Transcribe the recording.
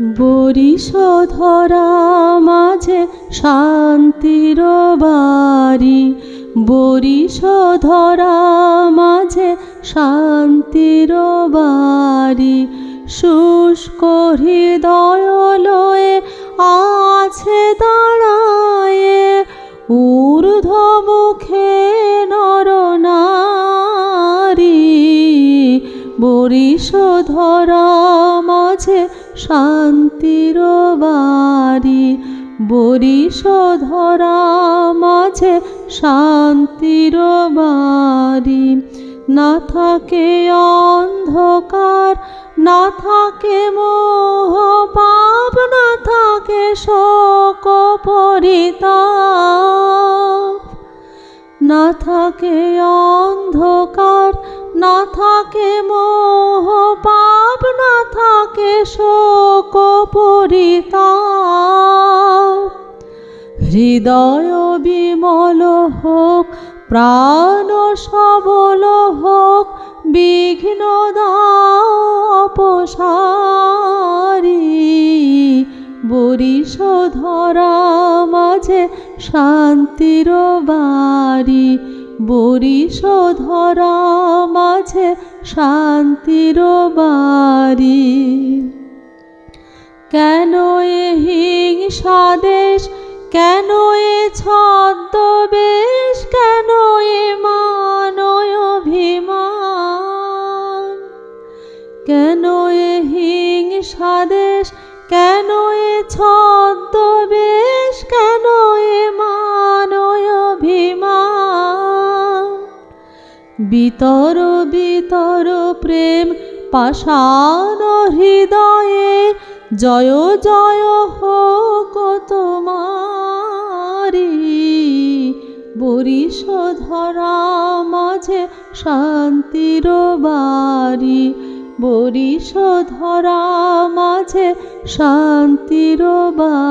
Boris ধরা মাঝে শান্তির বাড়ি। বরিশ ধরা মাঝে শান্তির বাড়ি। শুষ্ক হৃদয় লয়ে আছে দাঁড়ায়, ঊর্ধ্ব মুখে নর নারী। বরিশধরা মাঝে শান্তির বাড়ি বরিশ ধরা মাঝে শান্তির বাড়ি। না থাকে অন্ধকার, না থাকে মোহ পাপ না থাকে শোক পরিতাপ। না থাকে অন্ধকার, না থাকে মোহ শোক হৃদয় বিমল হোক, প্রাণ সবল হোক, বিঘ্ন দাও অপসারি বরিশ ধরা মাঝে শান্তির বাড়ি। বরিশ ধরা মাঝে শান্তির বাড়ি। কেন এ হিংসা দেশ কেন এ ছদ্মবেশ? কেন এ মানয় অভিমান? কেন এ হিংসা দেশ কেন এ ছদ্মবেশ? কেন এ মানয় অভিমান? বিতর বিতর প্রেম, পাষাণ হৃদয়ে জয় জয় হোক তোমারি। বরিশ ধরা মাঝে শান্তির বাড়ি। বরিশ ধরা মাঝে শান্তির বাড়ি।